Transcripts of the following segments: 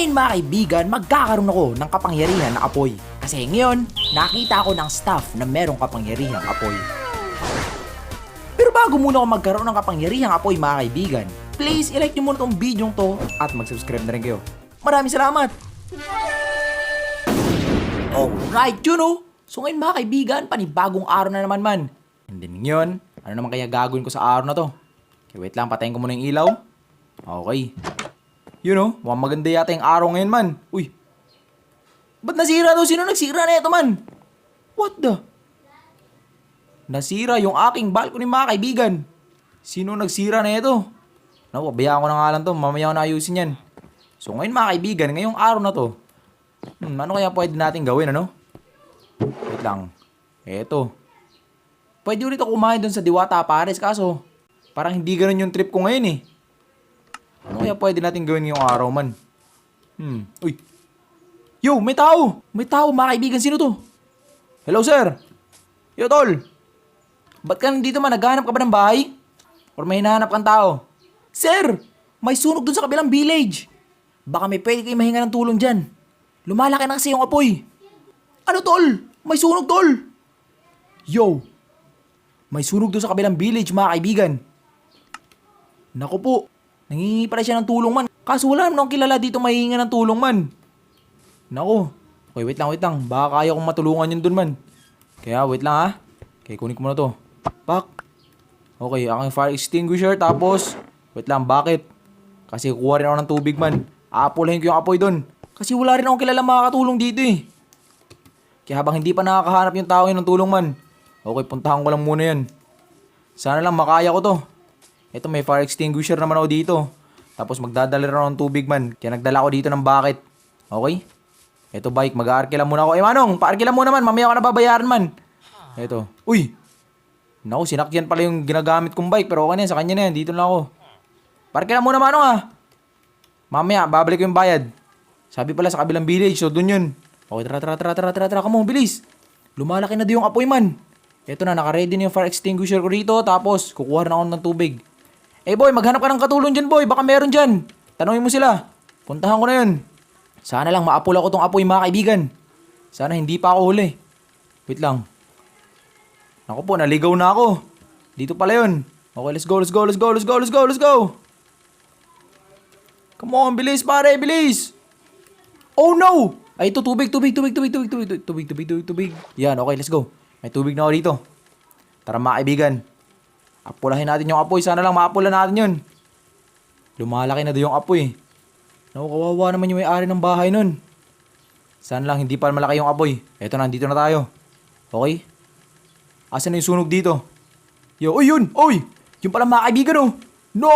ngayon mga kaibigan, magkakaroon ako ng kapangyarihan na apoy. Kasi ngayon, nakita ako ng staff na merong kapangyarihang apoy. Pero bago muna ako magkaroon ng kapangyarihang apoy mga kaibigan, please ilike nyo muna tong video to at mag-subscribe na rin kayo. Maraming salamat! Alright, yun oh! So ngayon mga kaibigan, panibagong araw na naman man. And then ngayon, ano naman kaya gagawin ko sa araw na to? Okay, wait lang, patayin ko muna yung ilaw. Okay. Yun oh, mukhang maganda yata yung araw ngayon man. Uy, ba't nasira daw? Sino nagsira na ito man? What the? Nasira yung aking balcony mga kaibigan. Sino nagsira na ito? Naku, bayaan ko na nga lang to. Mamaya ko na ayusin yan. So ngayon mga kaibigan, ngayong araw na to, hmm, ano kaya pwede natin gawin ano? Wait lang. Eto. Pwede ulit ako kumain dun sa Diwata Pares kaso parang hindi ganun yung trip ko ngayon eh. Ano kaya pwede natin gawin ngayong araw man? Hmm. Uy. Yo, may tao! May tao mga kaibigan. Sino to? Hello sir. Yo tol. Ba't ka nandito man? Naghahanap ka ba ng bahay? Or may hinahanap kang tao? Sir! May sunog dun sa kabilang village. Baka may pwede kayo mahinga ng tulong dyan. Lumalaki na kasi yung apoy. Ano tol? May sunog tol! Yo! May sunog doon sa kabilang village mga kaibigan. Naku po, nangingi pala siya ng tulong man. Kaso wala naman akong kilala dito mahihinga ng tulong man. Naku, okay wait lang wait lang. Baka kaya kong matulungan yun dun man. Kaya wait lang ha. Okay, kunin ko muna to. Pak. Okay, aking fire extinguisher tapos, wait lang, bakit? Kasi kukuha rin ako ng tubig man. Aapulahin ko yung apoy dun. Kasi wala rin akong kilala makakatulong dito eh. Kaya habang hindi pa nakakahanap yung tao yun ng tulong man, okay, puntahan ko lang muna yan. Sana lang makaya ko to. Ito may fire extinguisher naman ako dito. Tapos magdadala rin ako ng tubig man. Kaya nagdala ako dito ng bucket. Okay? Ito bike, mag-aarke lang muna ako. Eh manong, paarke lang muna man. Mamaya ko na babayaran man. Ito. Uy! Naku, sinakyan pala yung ginagamit kong bike. Pero okay na yan, sa kanya na yan. Dito na ako. Parke lang muna manong ah. Mamaya, babalik ko yung bayad. Sabi pala sa kabilang village, so dun yun. Okay, tara, tara, tara, tara, tara, tara, come bilis. Lumalaki na di yung apoy man. Ito na, nakaready na yung fire extinguisher ko rito, tapos kukuha na ako ng tubig. Eh boy, maghanap ka ng katulong dyan boy, baka meron dyan. Tanungin mo sila. Puntahan ko na yun. Sana lang maapula ko tong apoy mga kaibigan. Sana hindi pa ako huli. Wait lang. Ako po, naligaw na ako. Dito pala yun. Okay, let's go, let's go, let's go, let's go, let's go, let's go. Come on, bilis pare, bilis. Oh no! Ay, ito, tubig, tubig, tubig, tubig, tubig, tubig, tubig, tubig, tubig, tubig, tubig. Yan, okay, let's go. May tubig na ako dito. Tara mga kaibigan. Apulahin natin yung apoy. Sana lang maapula natin yun. Lumalaki na doon yung apoy. Naku, kawawa naman yung may-ari ng bahay nun. Sana lang hindi pa malaki yung apoy. Eto na, dito na tayo. Okay? Asan na yung sunog dito? Yo, uy yun! Uy! Yung pala mga kaibigan oh! No!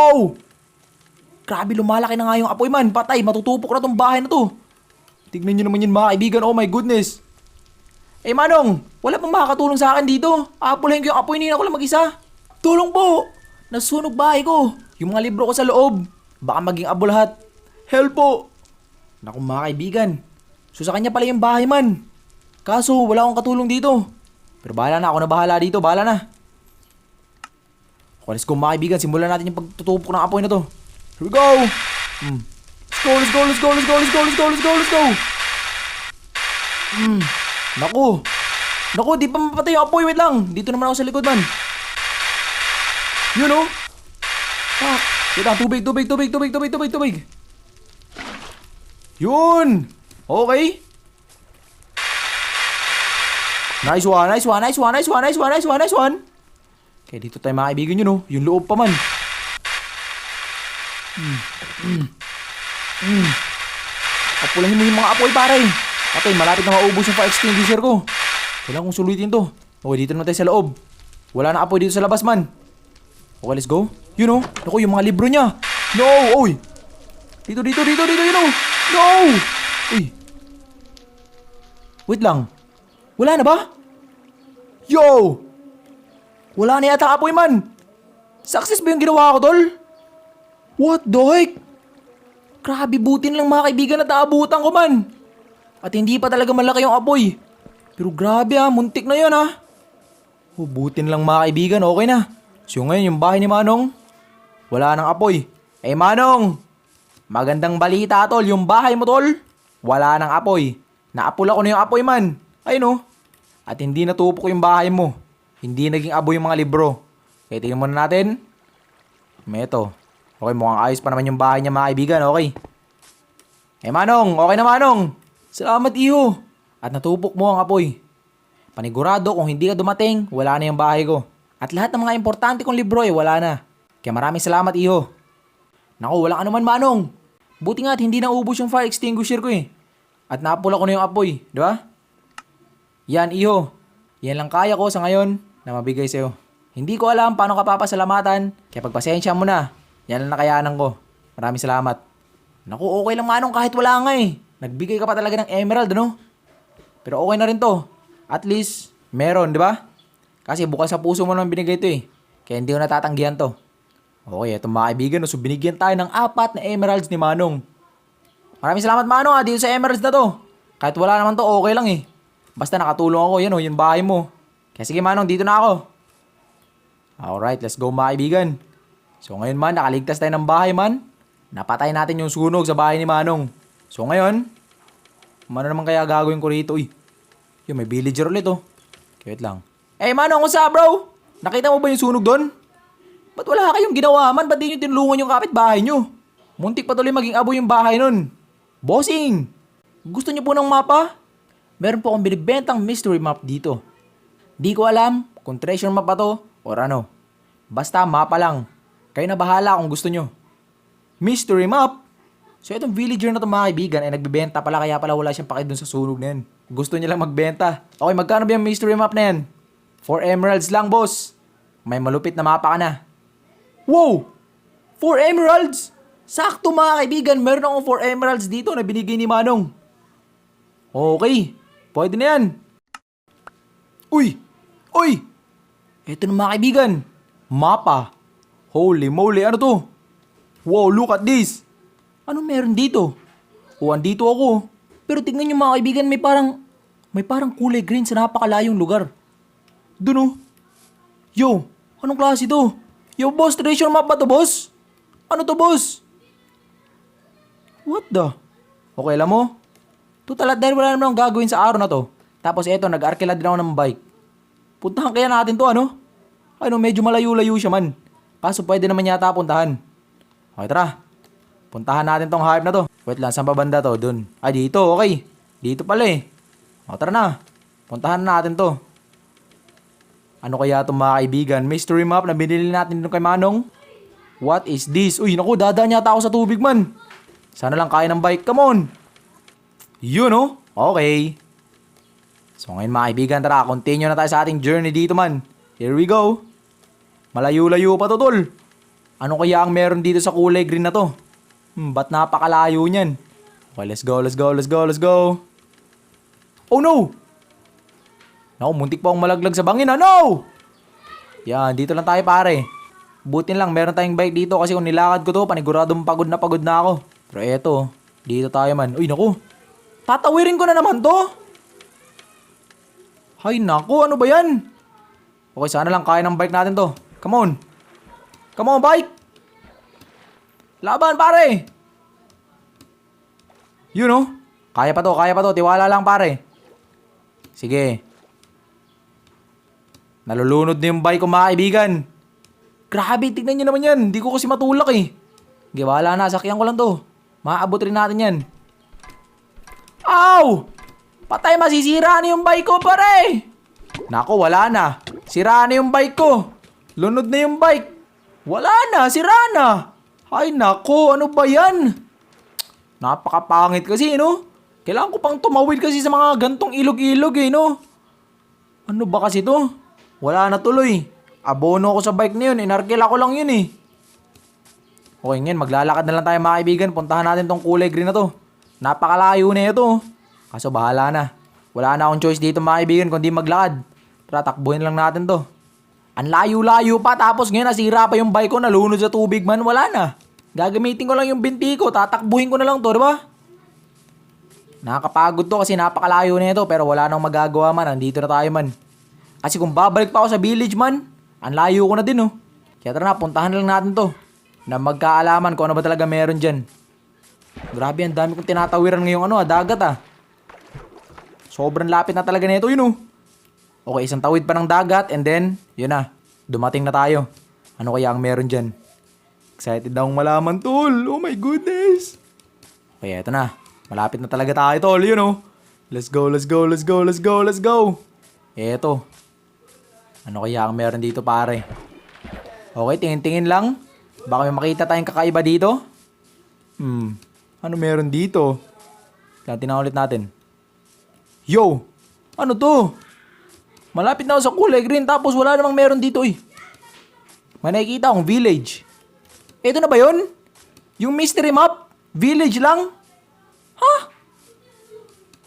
Grabe, lumalaki na nga yung apoy man. Patay, matutupok na tong bahay na to. Tignan nyo naman yun mga kaibigan. Oh my goodness. Eh Manong, wala pang makakatulong sa akin dito. Apulahin ko yung apoy nila ko lang mag-isa. Tulong po! Nasunog bahay ko. Yung mga libro ko sa loob. Baka maging abo lahat. Help po! Naku mga kaibigan. So sa kanya pala yung bahay man. Kaso wala akong katulong dito. Pero bahala na, ako na bahala dito. Bahala na. Okay, let's go mga kaibigan. Simulan natin yung pagtutupok ng apoy na to. Here we go! Hmm. Let's go, let's go, let's go, let's go, let's go, let's go, let's go, let's go! Hmm. Naku! Naku, di pa mapatay yung apoy. Wait lang. Dito naman ako sa likod man. Yun oh. Ah. Tubig, tubig, tubig, tubig, tubig, tubig, tubig. Yun! Okay. Nice one, nice one, nice one, nice one, nice one, nice one, nice one. Okay, dito tayo mga kaibigan yun oh. Yung loob pa man. Hmm. Hmm. Hmm. Apulahin mo yung mga apoy pare. Patay, malapit na maubos yung fire extinguisher ko. Kailangan kong sulitin to. Okay, dito naman tayo sa loob. Wala na apoy dito sa labas man. Okay, let's go. Yun oh. Naku, yung mga libro niya. No! Oy! Dito, dito, dito, dito, yun oh. No! Uy. Wait lang. Wala na ba? Yo! Wala na yata apoy man. Success ba yung ginawa ko, tol? What the heck? Grabe, butin lang mga kaibigan na taabutan ko man. At hindi pa talaga malaki yung apoy. Pero grabe ah, muntik na yun ah. Oh, butin lang mga kaibigan, okay na. So ngayon yung bahay ni Manong, wala nang apoy. Eh Manong! Magandang balita, tol. Yung bahay mo, tol. Wala nang apoy. Naapula ko na yung apoy, man. Ayun, oh. At hindi natupok yung bahay mo. Hindi naging aboy yung mga libro. Kaya tingnan muna natin. May ito. Okay, mukhang ayos pa naman yung bahay niya, mga kaibigan. Okay. Eh, Manong. Okay na, Manong. Salamat, iho. At natupok mo ang apoy. Panigurado kung hindi ka dumating, wala na yung bahay ko. At lahat ng mga importante kong libro eh, wala na. Kaya maraming salamat, iho. Naku, walang anuman manong. Buti nga at hindi na ubos yung fire extinguisher ko eh. At napula ko na yung apoy, di ba? Yan, iho. Yan lang kaya ko sa ngayon na mabigay sa'yo. Hindi ko alam paano ka papasalamatan, kaya pagpasensya mo na. Yan lang nakayanan ko. Maraming salamat. Naku, okay lang manong kahit wala nga eh. Nagbigay ka pa talaga ng emerald, ano? Pero okay na rin to. At least, meron, di ba? Kasi bukas sa puso mo naman binigay to eh. Kaya hindi ko natatanggihan to. Okay, eto mga kaibigan, so binigyan tayo ng apat na emeralds ni Manong. Maraming salamat Manong ha, dito sa emeralds na to. Kahit wala naman to, okay lang eh. Basta nakatulong ako, yan o, yung bahay mo. Kaya sige Manong, dito na ako. Alright, let's go mga kaibigan. So ngayon man, nakaligtas tayo ng bahay man. Napatay natin yung sunog sa bahay ni Manong. So ngayon, ano naman kaya gagawin ko rito? Uy, yun, may villager ulit oh. Wait lang. Eh Manong, kung bro? Nakita mo ba yung sunog doon? Ba't wala kayong ginawa man? Ba't di nyo tinulungan yung kapitbahay nyo? Muntik pa tuloy maging abo yung bahay nun. Bossing! Gusto nyo po ng mapa? Meron po akong binibentang mystery map dito. Di ko alam kung treasure map ba to or ano. Basta mapa lang. Kayo na bahala kung gusto nyo. Mystery map? So itong villager na to mga kaibigan ay nagbibenta pala kaya pala wala siyang paki dun sa sunog na yan. Gusto niya lang magbenta. Okay, magkano ba yung mystery map na yan? 4 emeralds lang, boss. May malupit na mapa ka na. Wow! 4 emeralds! Sakto mga kaibigan, meron akong 4 emeralds dito na binigay ni Manong. Okay, pwede na yan. Uy! Uy! Ito na mga kaibigan. Mapa. Holy moly, ano to? Wow, look at this. Ano meron dito? O, andito ako. Pero tingnan nyo mga kaibigan, may parang, may parang kulay green sa napakalayong lugar. Doon oh. Yo, anong klase to? Yo, boss, treasure map ba to, boss? Ano to, boss? What the? Okay, alam mo? Total at dahil wala naman akong gagawin sa araw na to. Tapos eto, nag-arkila din ako ng bike. Puntahan kaya natin to, ano? Ano, medyo malayo-layo siya man. Kaso pwede naman yata puntahan. Okay, tara. Puntahan natin tong hype na to. Wait lang, saan ba banda to? Dun. Ay, dito, okay. Dito pala eh. O, tara na. Puntahan natin to. Ano kaya itong mga kaibigan? Mystery map na binili natin dito kay Manong? What is this? Uy, naku, dadaan yata ako sa tubig man. Sana lang kaya ng bike. Come on. Yun oh. Okay. So ngayon mga kaibigan, tara, continue na tayo sa ating journey dito man. Here we go. Malayo-layo pa to, tol. Ano kaya ang meron dito sa kulay green na to? Hmm, ba't napakalayo niyan? Okay, let's go, let's go, let's go, let's go. Oh no! Naku, muntik pa akong malaglag sa bangin, ano? Yan, dito lang tayo pare. Butin lang, meron tayong bike dito kasi kung nilakad ko to, paniguradong pagod na pagod na ako. Pero eto, dito tayo man. Uy, naku. Tatawirin ko na naman to. Hay, naku, ano ba yan? Okay, sana lang kaya ng bike natin to. Come on. Come on, bike. Laban, pare. You know? Kaya pa to, kaya pa to. Tiwala lang, pare. Sige. Nalulunod na yung bike ko, mga kaibigan. Grabe, tignan nyo naman yan. Hindi ko kasi matulak eh. Sige, wala na. Sakyan ko lang to. Maaabot rin natin yan. Ow! Patay, masisira na yung bike ko, pare! Nako, wala na. Sira na yung bike ko. Lunod na yung bike. Wala na, sira na. Ay, nako, ano ba yan? Napakapangit kasi, no? Kailangan ko pang tumawid kasi sa mga gantong ilog-ilog, eh, no? Ano ba kasi to? Wala na tuloy. Abono ko sa bike na yun. Inarkil ako lang yun, eh. Okay, ngayon, maglalakad na lang tayo mga kaibigan. Puntahan natin tong kulay green na to. Napakalayo na ito. Kaso bahala na. Wala na akong choice dito mga kaibigan kundi maglakad. Tara, takbuhin lang natin to. Ang layo-layo pa tapos ngayon nasira pa yung bike ko nalunod sa tubig man. Wala na. Gagamitin ko lang yung binti ko. Tatakbuhin ko na lang to, di ba? Nakakapagod to kasi napakalayo na ito pero wala nang magagawa man. Andito na tayo man. Kasi kung babalik pa ako sa village man, ang layo ko na din oh. Kaya tara na, puntahan lang natin to. Na magkaalaman kung ano ba talaga meron dyan. Grabe, ang dami kong tinatawiran ngayong ano, ah, dagat ah. Sobrang lapit na talaga nito, yun oh. Okay, isang tawid pa ng dagat and then, yun na, dumating na tayo. Ano kaya ang meron dyan? Excited na akong malaman, tol. Oh my goodness. Okay, eto na. Malapit na talaga tayo, tol. Yun oh. Let's go, let's go, let's go, let's go, let's go. Eto. Ano kaya ang meron dito, pare? Okay, tingin-tingin lang. Baka may makita tayong kakaiba dito. Hmm. Ano meron dito? Tingnan na ulit natin. Yo! Ano to? Malapit na ako sa kulay green tapos wala namang meron dito eh. May nakikita akong village. Ito na ba yon? Yung mystery map? Village lang? Ha?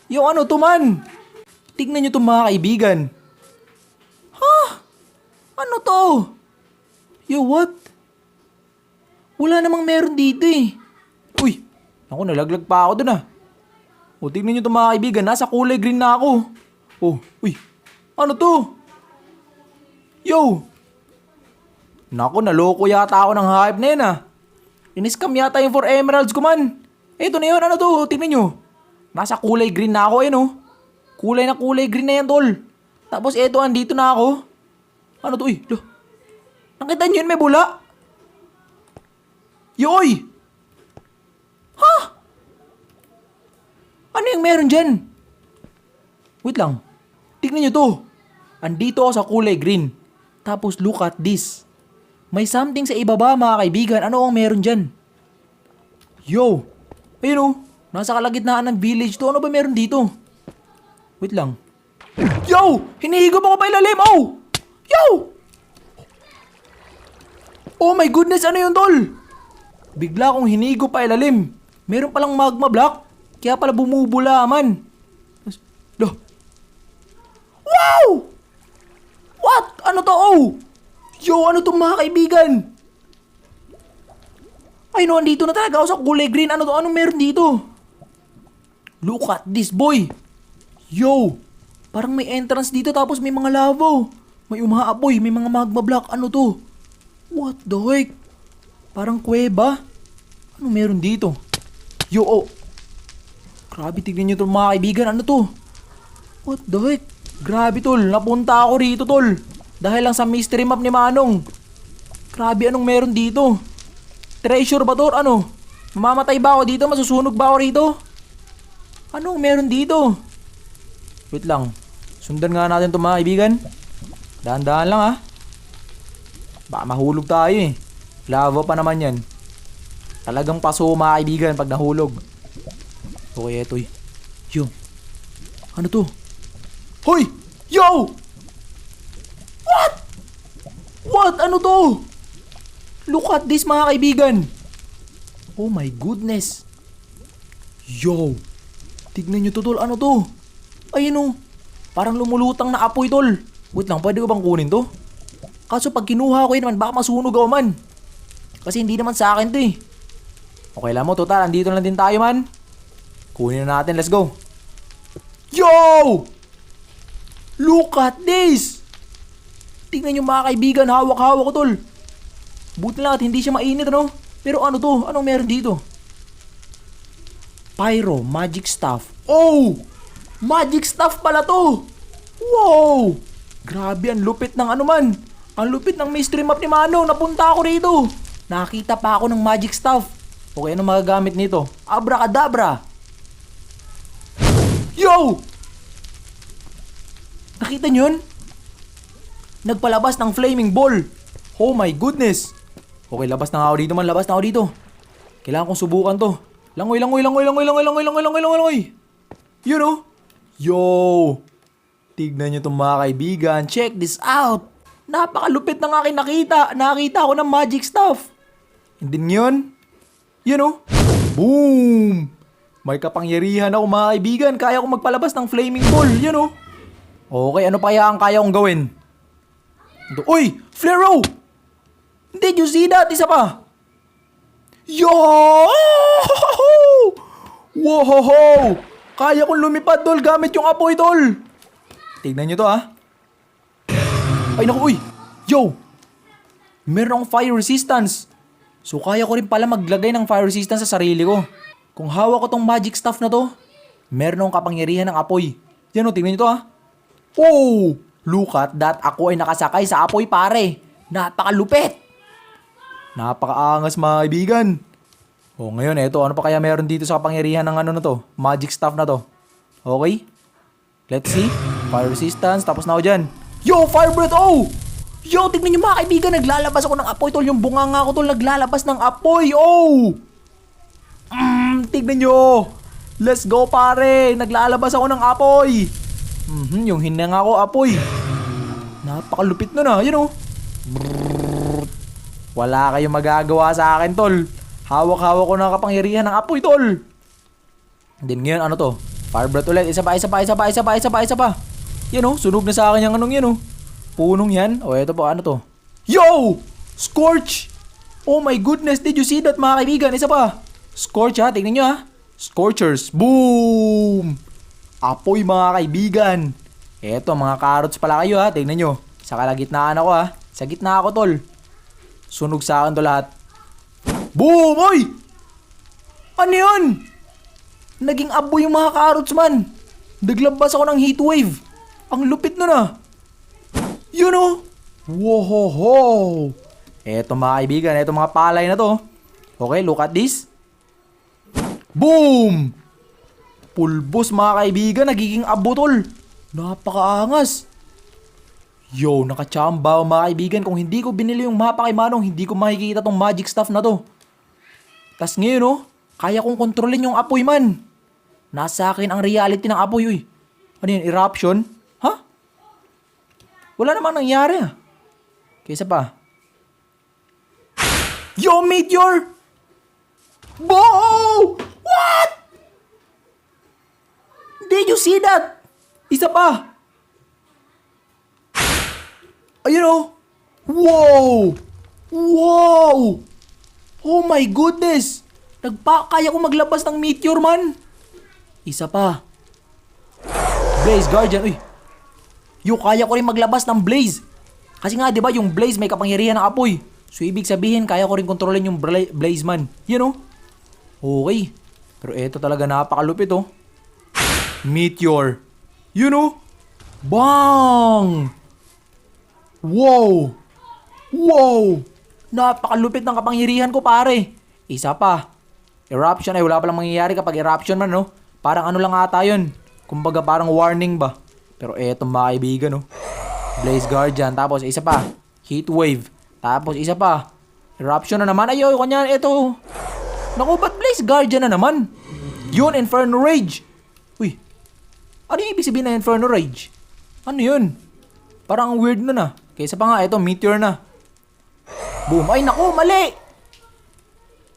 Yung ano to man? Tignan nyo to mga kaibigan. Ano to? Yo, what? Wala namang meron dito eh. Uy, ako nalaglag pa ako dun ah. O, tignan nyo to mga kaibigan, nasa kulay green na ako. Oh, uy, ano to? Yo! Naku, naloko yata ako ng hype na yun ah. Iniskam yata yung 4 emeralds ko man. Eto na yun, ano to? Tingnan nyo. Nasa kulay green na ako eh no. Kulay na kulay green na yan tol. Tapos eto, andito na ako. Ano to? Uy, lo. Nakita nyo yun, may bula. Yoy! Ha? Ano yung meron dyan? Wait lang. Tignan nyo to. Andito ako sa kulay green. Tapos look at this. May something sa ibaba mga kaibigan. Ano ang meron dyan? Yo! Ayun oh. Nasa kalagitnaan ng village to. Ano ba meron dito? Wait lang. Yo! Hinihigop ako pa ilalim! Oh! Yo! Oh my goodness! Ano yun tol? Bigla akong hinigo pa ilalim. Meron palang magma block. Kaya pala bumubula man. Tapos, Lo. Wow! What? Ano to? Oh! Yo, ano to mga kaibigan? Ay no, andito na talaga ako sa kulay green. Ano to? Anong meron dito? Look at this boy. Yo! Parang may entrance dito tapos may mga lava. May umaapoy, may mga magma block. Ano to? What the heck? Parang kuweba. Ano meron dito? Yo, oh. Grabe, tignan nyo to mga kaibigan. Ano to? What the heck? Grabe tol, napunta ako rito tol. Dahil lang sa mystery map ni Manong. Grabe, anong meron dito? Treasure ba to? Ano? Mamamatay ba ako dito? Masusunog ba ako rito? Anong meron dito? Wait lang. Sundan nga natin to mga kaibigan. Dahan-dahan lang ah. Baka mahulog tayo eh. Lava pa naman yan. Talagang paso mga kaibigan pag nahulog. Okay, eto eh. Yo. Ano to? Hoy! Yo! What? What? Ano to? Look at this mga kaibigan. Oh my goodness. Yo! Tignan nyo to tol. Ano to? Ayun oh. Parang lumulutang na apoy tol. Wait lang, pwede ko bang kunin to? Kaso pag kinuha ko yun naman, baka masunog ako man. Kasi hindi naman sa akin to eh. Okay lang mo, total, andito lang din tayo man. Kunin na natin, let's go. Yo! Look at this! Tingnan nyo mga kaibigan, hawak-hawak ko tol. Buti lang at hindi siya mainit ano. Pero ano to? Anong meron dito? Pyro, magic staff. Oh! Magic staff pala to! Wow! Grabe, ang lupit ng ano man. Ang lupit ng mystery map ni Manong. Napunta ako rito. Nakita pa ako ng magic staff. Okay, ano magagamit nito? Abracadabra! Yo! Nakita nyo yun? Nagpalabas ng flaming ball. Oh my goodness. Okay, labas na ako dito man. Labas na ako dito. Kailangan kong subukan to. Langoy, langoy, langoy, langoy, langoy, langoy, langoy, langoy, langoy, langoy. Yun oh. Yo! Tignan nyo itong mga kaibigan. Check this out. Napakalupit ng aking nakita. Nakita ako ng magic stuff. And then yun, yun oh. Boom! May kapangyarihan ako mga kaibigan. Kaya ko magpalabas ng flaming ball. Yun oh. Okay, ano pa kaya ang kaya kong gawin? Uy! Flare Did you see that? Isa pa. Yo! Wow! Kaya kong lumipad tol gamit yung apoy tol. Tignan nyo to ha. Ay naku, uy! Yo! Meron fire resistance. So kaya ko rin pala maglagay ng fire resistance sa sarili ko. Kung hawak ko tong magic stuff na to, meron akong kapangyarihan ng apoy. Yan o, tingnan nyo to ha. Oh! Look at that, ako ay nakasakay sa apoy pare. Napakalupit! Napakaangas mga kaibigan. O ngayon, eto, ano pa kaya meron dito sa kapangyarihan ng ano na to? Magic stuff na to. Okay? Let's see. Fire resistance, tapos na ako dyan. Yo, fire breath, oh! Yo, tignan nyo mga kaibigan, naglalabas ako ng apoy, tol. Yung bunganga ko, tol, naglalabas ng apoy, oh! Mm, tignan nyo! Let's go, pare! Naglalabas ako ng apoy! Mhm, yung hinanga ko, apoy. Napakalupit nun ah, yun oh. Brrrr. Wala kayong magagawa sa akin, tol. Hawak-hawak ko ng kapangyarihan ng apoy, tol. Then ngayon, ano to? Fire breath ulit. Isa pa, isa pa, isa pa, isa pa, isa pa, isa pa. Yan oh, sunog na sa akin yung anong yan oh. Punong yan. O, eto po, ano to? Yo! Scorch! Oh my goodness, did you see that mga kaibigan? Isa pa. Scorch ha, tingnan nyo ha. Scorchers. Boom! Apoy mga kaibigan. Eto, mga carrots pala kayo ha. Tingnan nyo. Sa kalagitnaan ako ha. Sa gitna ako tol. Sunog sa akin to lahat. Boom! Oy! Ano yun? Naging abo yung mga carrots man. Naglabas ako ng heat wave. Ang lupit na na. Yun oh. Wohoho. Eto mga kaibigan, eto mga palay na to. Okay, look at this. Boom! Pulbos mga kaibigan, nagiging abo tol. Napakaangas. Yo, nakachamba mga kaibigan. Kung hindi ko binili yung mapa kay Manong, hindi ko makikita tong magic stuff na to. Tas ngayon oh, kaya kong kontrolin yung apoy man. Nasa akin ang reality ng apoy, uy. Ano yun, eruption? Wala namang nangyari ah. Kaysa pa. Yo, meteor! Bo! What? Did you see that? Isa pa. Ayun oh. Wow! Wow! Oh my goodness! Nagpa, kaya ko maglabas ng meteor man. Isa pa. Blaze Guardian. Uy. Yo, kaya ko rin maglabas ng Blaze. Kasi nga, di ba, yung Blaze may kapangyarihan ng apoy. So, ibig sabihin, kaya ko rin kontrolin yung Bla- Blaze man. Yan oh. Okay. Pero eto talaga napakalupit oh. Meteor. You know? Bang! Wow! Wow! Napakalupit ng kapangyarihan ko pare. Isa pa. Eruption ay wala palang mangyayari kapag eruption man no. Parang ano lang ata yun. Kumbaga parang warning ba. Pero eto mga kaibigan no. Blaze Guardian. Tapos isa pa. Heat Wave. Tapos isa pa. Eruption na naman. Ayo, kanya ito. Naku, ba't Blaze Guardian na naman? Yun, Inferno Rage. Uy, ano yung ibig sabihin ng Inferno Rage? Ano yun? Parang ang weird nun ah. Kaysa pa nga, ito, Meteor na. Boom. Ay, naku, mali!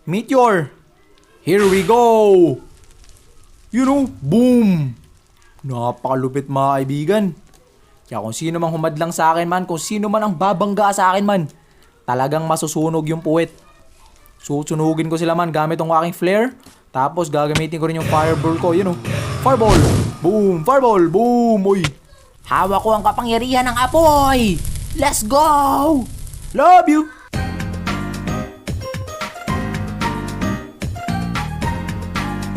Meteor. Here we go! You know, boom! Napakalupit mga kaibigan. Kaya kung sino mang humadlang sa akin man, kung sino man ang babangga sa akin man, talagang masusunog yung puwet. Susunugin ko sila man gamit ang aking flare. Tapos gagamitin ko rin yung fireball ko. Yun o. Fireball! Boom! Fireball! Boom! Uy! Hawak ko ang kapangyarihan ng apoy! Let's go! Love you!